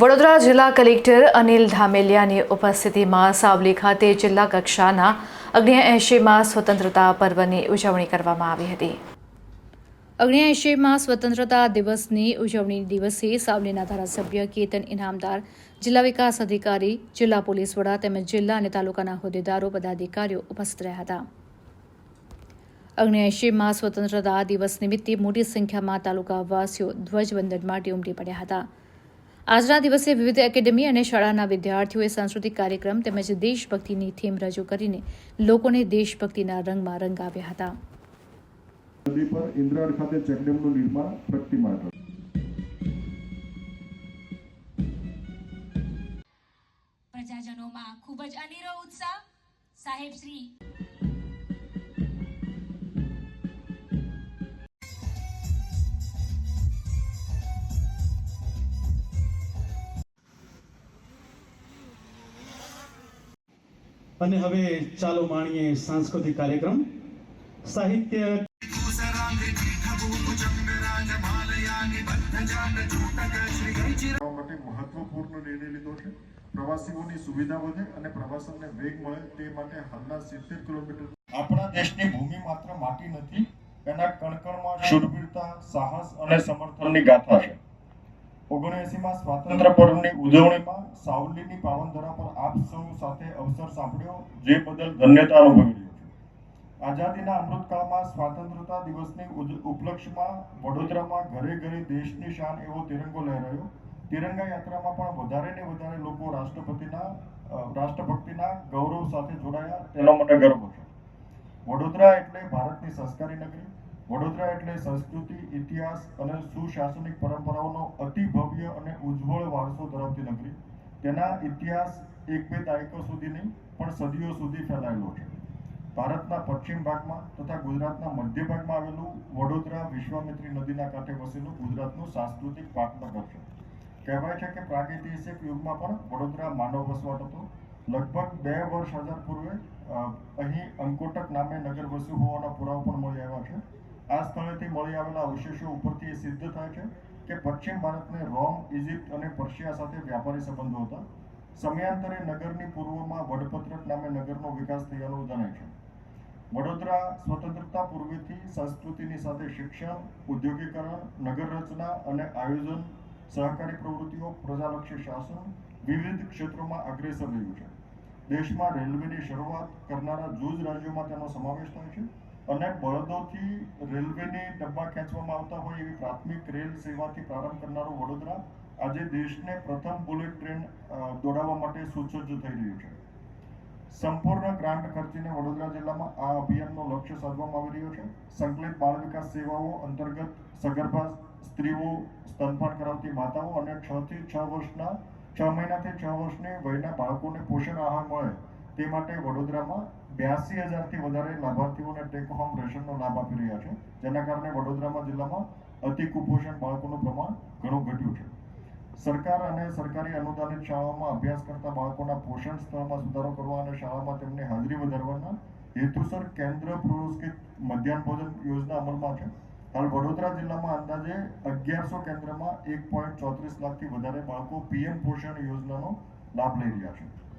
વડોદરા જિલ્લા કલેક્ટર અનિલ ધામેલિયાની ઉપસ્થિતિમાં સાવલી ખાતે જિલ્લા કક્ષાના અગ્નિએંશીમાં સ્વતંત્રતા પર્વની ઉજવણી કરવામાં આવી હતી. અગ્નિએંશીમાં સ્વતંત્રતા દિવસની ઉજવણી દિવસે સાવલીના ધારાસભ્ય કેતન ઇનામદાર, જિલ્લા વિકાસ અધિકારી, જિલ્લા પોલીસ વડા તેમજ જિલ્લા અને તાલુકાના હોદ્દેદારો, પદાધિકારીઓ ઉપસ્થિત રહ્યા હતા. અગ્નિએંશીમાં સ્વતંત્રતા દિવસ નિમિત્તે મોટી સંખ્યામાં તાલુકાવાસીઓ ધ્વજવંદન માટે ઉમટી પડ્યા હતા. આજના દિવસે વિવિધ એકેડેમી અને શાળાના વિદ્યાર્થીઓએ સાંસ્કૃતિક કાર્યક્રમ તેમજ દેશભક્તિની થીમ રજૂ કરીને લોકોને દેશભક્તિના રંગમાં રંગાવ્યા હતા. નદી પર ઇન્દ્રાળ ખાતે ચેકડેમનું નિર્માણ પ્રગતિમાં પ્રજાજનોમાં ખૂબ જ અનેરો ઉત્સાહ. સાહેબ શ્રી અને હવે ચાલો માણીએ સાંસ્કૃતિક કાર્યક્રમ. સાહિત્ય માટે મહત્વપૂર્ણ નિર્ણય લીધો છે. પ્રવાસીઓની સુવિધા વધે અને પ્રવાસનને વેગ મળે તે માટે હાલના સિત્તેર કિલોમીટર આપણા દેશની ભૂમિ માત્ર માટી નથી એના કણકણમાં શૂરવીરતા સાહસ અને સમર્થનની ગાથા છે. ઓગણએસીમાં સ્વાતંત્ર્ય પર્વની ઉજવણીમાં સાવલીની પાવનધરા પર આપ સૌ સાથે અવસર સાંપડ્યો જે બદલ ધન્યતા અનુભવી રહ્યો છું. આઝાદીના અમૃતકાળમાં સ્વતંત્રતા દિવસની ઉપલક્ષમાં વડોદરામાં ઘરે ઘરે દેશની શાન એવો તિરંગો લહેરાયો. તિરંગા યાત્રામાં પણ વધારે ને વધારે લોકો રાષ્ટ્રપતિના રાષ્ટ્રભક્તિના ગૌરવ સાથે જોડાયા. તેનો મને ગર્વ છે. વડોદરા એટલે ભારતની સંસ્કારી નગરી. વડોદરા એટલે સંસ્કૃતિ, ઇતિહાસ અને સુશાસનિક પરંપરાઓનો અતિ ભવ્ય અને ઉજ્જવળ વારસો ધરાવતી નગરી. તેના ઇતિહાસ એક બે દાયકો સુધી નહીં પણ સદીઓ સુધી ફેલાયેલો છે. ભારતના પશ્ચિમ ભાગમાં તથા ગુજરાતના મધ્ય ભાગમાં આવેલું વડોદરા વિશ્વામિત્રી નદીના કાંઠે વસેલું ગુજરાતનું સાંસ્કૃતિક પાટનગર છે. કહેવાય છે કે પ્રાગૈતિહાસિક યુગમાં પણ વડોદરા માનવ વસવાટ હતો. લગભગ બે વર્ષ હજાર પૂર્વે અહીં અંકોટક નામે નગર વસ્યું હોવાના પુરાવા પણ મળી આવ્યા છે. આ સ્થળેથી મળી આવેલા અવશેષો ઉપરથી એ સિદ્ધ થાય છે કે પશ્ચિમ ભારતને રોમ ઇજિપ્ત અને પર્શિયા સાથે વ્યાપારી સંબંધો હતા. સમયાંતરે નગરની પૂર્વમાં વડપત્રક નામે નગરનો વિકાસ થયાનું જણાય છે. વડોદરા સ્વતંત્રતા પૂર્વેથી સંસ્કૃતિની સાથે શિક્ષણ, ઉદ્યોગીકરણ, નગર રચના અને આયોજન, સહકારી પ્રવૃત્તિઓ, પ્રજાલક્ષી શાસન વિવિધ ક્ષેત્રોમાં અગ્રેસર રહ્યું છે. દેશમાં રેલવેની શરૂઆત કરનારા જૂજ રાજ્યોમાં તેનો સમાવેશ થાય છે અને બળદોથી રેલવેની ડબ્બા ખેંચવામાં આવતા હોય એવી પ્રાથમિક રેલ સેવાથી પ્રારંભ કરનારો વડોદરા આજે દેશને પ્રથમ બુલેટ ટ્રેન દોડાવવા માટે સુસજ્જ થઈ રહ્યું છે. સંપૂર્ણ ગ્રાન્ટ ખર્ચીને વડોદરા જિલ્લામાં આ અભિયાનનો લક્ષ્ય સાધવામાં આવી રહ્યો છે. સંકલિત બાળ વિકાસ સેવાઓ અંતર્ગત સગર્ભા સ્ત્રીઓ સ્તનપાન કરાવતી માતાઓ અને છ થી છ વર્ષના છ મહિનાથી છ વર્ષની વયના બાળકોને પોષણ આહાર મળે તે માટે વડોદરામાં બ્યાસી હજારથી વધારે લાભાર્થીઓને ટેક હોમ રેશનનો લાભ આપી રહ્યા છે, જેના કારણે વડોદરામાં જિલ્લામાં અતિ કુપોષણ બાળકોનું પ્રમાણ ઘણું ઘટ્યું છે. સરકાર અને સરકારી અનુદાનિત શાળાઓમાં અભ્યાસ કરતા બાળકોના પોષણ સ્તરમાં સુધારો કરવા અને શાળામાં તેમની હાજરી વધારવાના હેતુસર કેન્દ્ર પુરસ્કૃત મધ્યાહન ભોજન યોજના અમલમાં છે. હાલ વડોદરા જિલ્લામાં અંદાજે અગિયારસો કેન્દ્રમાં એક પોઈન્ટ ચોત્રીસ લાખથી વધારે બાળકો પીએમ પોષણ યોજનાનો લાભ લઈ રહ્યા છે.